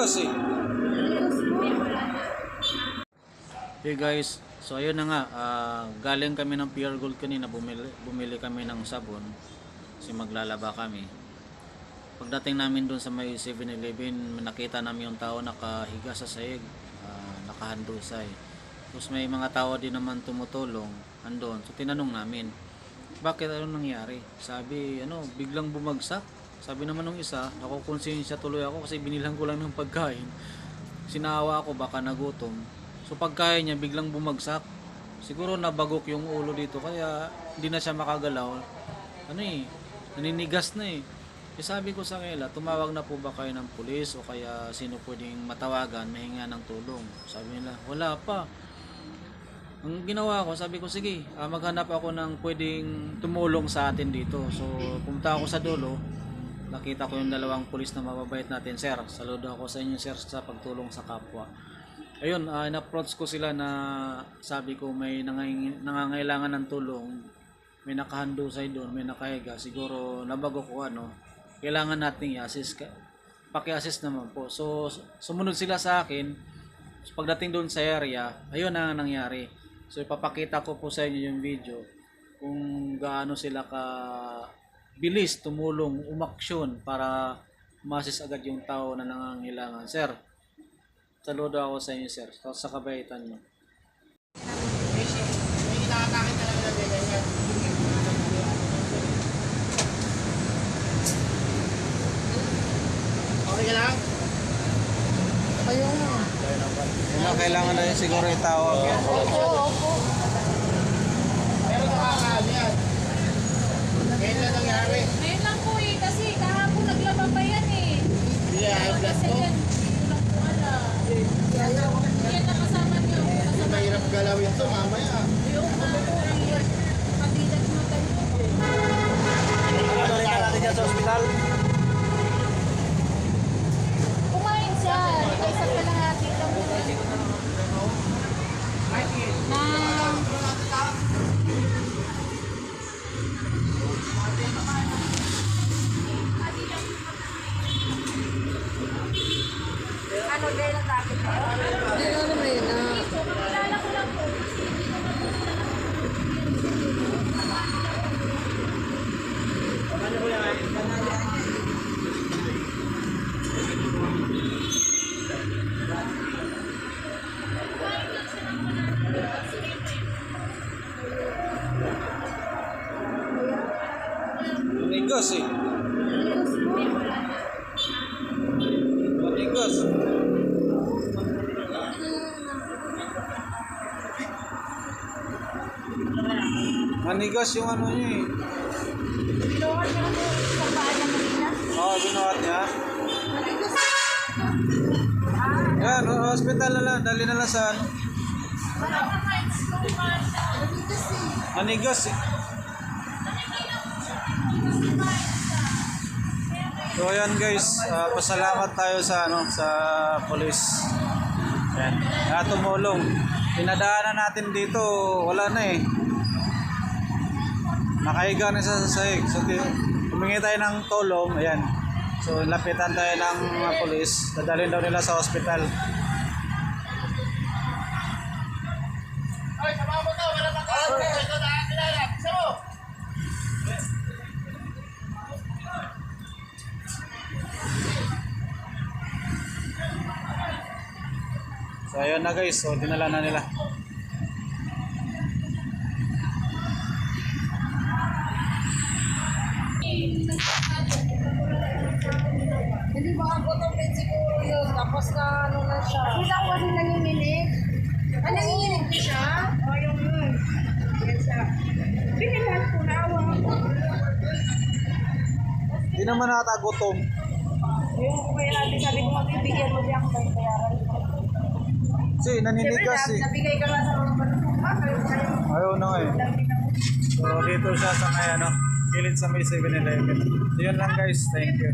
Manigas eh. Hey guys, so ayun na nga, ah, galing kami ng Pure Gold kanina, bumili, bumili kami ng sabon kasi maglalaba kami. Pagdating namin doon sa may 7-Eleven, nakita namin yung tao nakahiga sa sahig, ah, nakahandusay. Tapos may mga tao din naman tumutulong, andon. So tinanong namin, bakit ano nangyari? Sabi, ano, biglang bumagsak. Sabi naman nung isa, ako konsensya tuloy ako kasi binilhan ko lang ng pagkain. Sinawa ako baka nagutom. So pagkain niya biglang bumagsak. Siguro nabagok yung ulo dito kaya hindi na siya makagalaw. Ano eh, naninigas na eh. Eh sabi ko sa kanila, tumawag na po ba kayo ng pulis o kaya sino pwedeng matawagan, mahinga ng tulong. Sabi nila, wala pa. Ang ginawa ko, sabi ko, sige, ah, maghanap ako ng pwedeng tumulong sa atin dito. So, pumunta ako sa dulo, nakita ko yung dalawang pulis na mababait natin. Sir, saludo ako sa inyo, sir, sa pagtulong sa kapwa. Ayun, uh, in-approach ko sila na sabi ko may nangangailangan, nangangailangan ng tulong. May nakahandusay doon, may nakahiga. Siguro, nabago ko ano, kailangan nating i-assist. ka- Paki-assist naman po. So, sumunod sila sa akin. So, pagdating doon sa area, ayun ang nangyari. So ipapakita ko po sa inyo yung video kung gaano sila ka bilis tumulong, umaksyon para masis agad yung tao na nangangailangan. Sir, saludo ako sa inyo sir, sa, sa kabaitan mo. Okay ka lang? Yun na, kailangan na yun siguro itawag yan. Pero nakakaano yan. Ngayon lang nangyari. Ngayon lang po eh, kasi kahapon naglaba pa yan eh. Hindi ay blood Kasi ko. yan, hindi ko lang po alam. Yan nakasama niyo. Kasi Kasama mahirap galawin to mamaya. Ano natin dyan sa ospital? Kumain siya. Dito sa kalahati lang po. Na ano din ang tapit Manigas yung ano niya eh. Pinuha niya po sa paa niya kanina. Oo, binuhat niya. Yan, ho- hospital na lang. Dali na lang sa ano. Manigas eh. So ayan guys, ah, pasalamat tayo sa ano sa police. Yan. Na tumulong. Pinadaanan natin dito, wala na eh. Nakahiga na sa sahig. So humingi tayo ng tulong, ayan. So lapitan tayo ng mga police. Dadalhin daw nila sa hospital. So ayun na guys, so dinala na nila. Hindi baka gutom din siguro yun. Tapos na ano na siya. Hindi ako kasi nanginginig. Ah, nanginginig din siya? Oo, yung yun. Yan siya. Binilan ko na ako. Hindi naman nata gutom. Yung kaya natin sabi ko magbibigyan mo diyan kung bayaran Siyempre, naninigas eh. nabigay ka nga sa panahon. Ah, kayo. Ayaw na eh. Lang. So dito siya sa may ano, gilid sa may 7-Eleven. So yun lang guys, thank you.